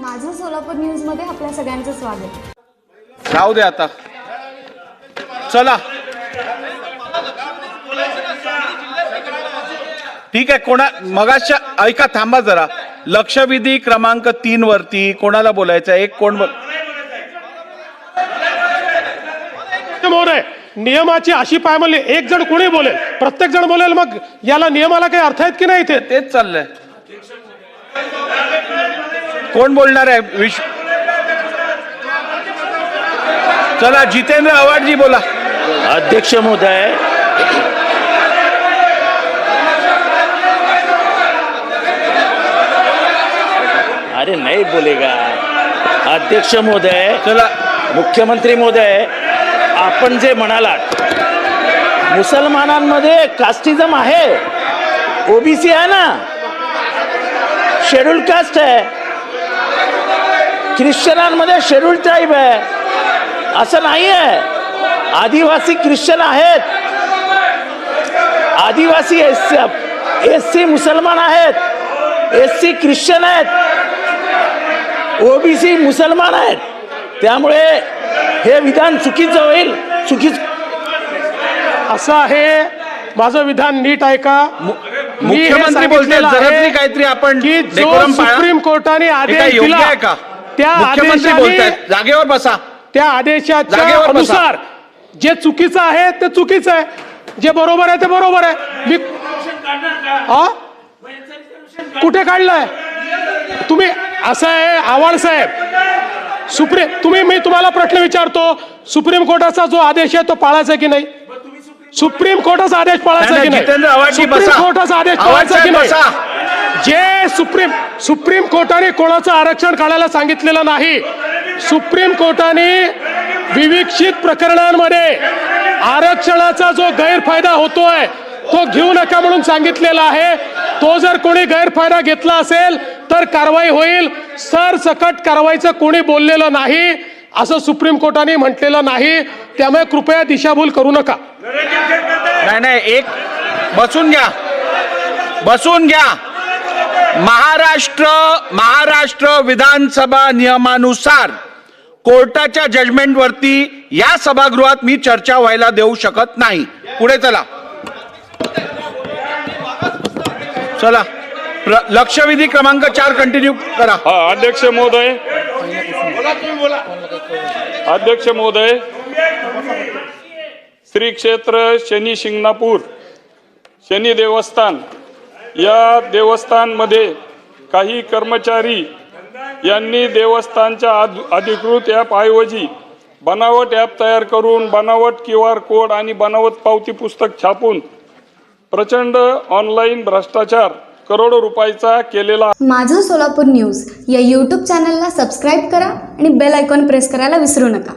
माझं सोलापूर न्यूजमध्ये आपल्या सगळ्यांचं स्वागत. राहू दे आता. चला. ठीक आहे कोणा मगाच्या ऐका थांबा जरा. लक्षवेधी क्रमांक तीन वरती कोणाला बोलायचं? एक कोण बोल नियमाची अशी पायमल्ली एक जण कोणी बोलेल? प्रत्येक जण बोलेल मग याला नियमाला काही अर्थ आहेत की नाही इथे? तेच चाललंय. कोण बोलणार आहे? विश्व चला जितेंद्र आव्हाडजी बोला. अध्यक्ष महोदय अरे नहीं बोलेगा. अध्यक्ष महोदय चला. मुख्यमंत्री महोदय आपण जे म्हणालात मुसलमानांमध्ये कास्टिझम आहे. ओबीसी आहे ना? शेड्यूल कास्ट आहे. ख्रिश्चनांमध्ये शेड्यूल ट्राईब आहे. असं नाही आहे आदिवासी ख्रिश्चन आहेत. आदिवासी एस एस सी मुसलमान आहेत. एस सी ख्रिश्चन आहेत. ओबीसी मुसलमान आहेत. त्यामुळे हे विधान चुकीचं होईल. चुकीच असं आहे. माझं विधान नीट ऐका. मी हे मुख्यमंत्री आहे तरी काहीतरी आपण की जो. सुप्रीम कोर्टाने आदेश दिला आहे का? त्या मुख्यमंत्री आदेशाने बोलतायत जागेवर बसा. त्या आदेशाच्या जागेवर बसा. अनुसार जे चुकीचं आहे ते चुकीचं आहे. जे बरोबर आहे ते बरोबर आहे. मी हा कुठे काढलंय? तुम्ही असं आहे आव्हाड साहेब. सुप्रीम तुम्ही मी तुम्हाला प्रश्न विचारतो. सुप्रीम कोर्टाचा जो आदेश आहे तो पाळायचा की नाही? सुप्रीम कोर्टाचा आदेश पाळायचा नाही, की नाही, जितेंद्र सुप्रीम बसा. कोर्टाचा आदेश आव्हाड पाळायचा की साहेब नाही? जे सुप्रीम सुप्रीम कोर्टाने कोणाचं आरक्षण काढायला सांगितलेलं नाही सुप्रीम कोर्टाने विविक्षित प्रकरणांमध्ये आरक्षणाचा जो गैरफायदा होतोय तो घेऊ नका म्हणून सांगितलेला आहे. तो जर कोणी गैरफायदा घेतला असेल तर कारवाई होईल. सरसकट कारवाईचं कोणी बोललेलं नाही असं सुप्रीम कोर्टाने म्हटलेलं नाही. त्यामुळे कृपया दिशाभूल करू नका. नाही नाही एक बसून घ्या. बसून घ्या. महाराष्ट्र महाराष्ट्र विधानसभा नियमानुसार कोर्टाच्या जजमेंट वरती या सभागृहात मी चर्चा व्हायला देऊ शकत नाही. पुढे चला. चला. लक्षविधी क्रमांक चार कंटिन्यू करा. अध्यक्ष महोदय. अध्यक्ष महोदय. श्री क्षेत्र शनी शिंगणापूर शनी देवस्थान. या देवस्थानमध्ये काही कर्मचारी यांनी देवस्थानच्या अधिकृत ॲपऐवजी बनावट ॲप तयार करून बनावट क्यू आर कोड आणि बनावट पावती पुस्तक छापून प्रचंड ऑनलाईन भ्रष्टाचार करोडो रुपयाचा केलेला माझं सोलापूर न्यूज या यूट्यूब चॅनलला सबस्क्राईब करा आणि बेल आयकॉन प्रेस करायला विसरू नका.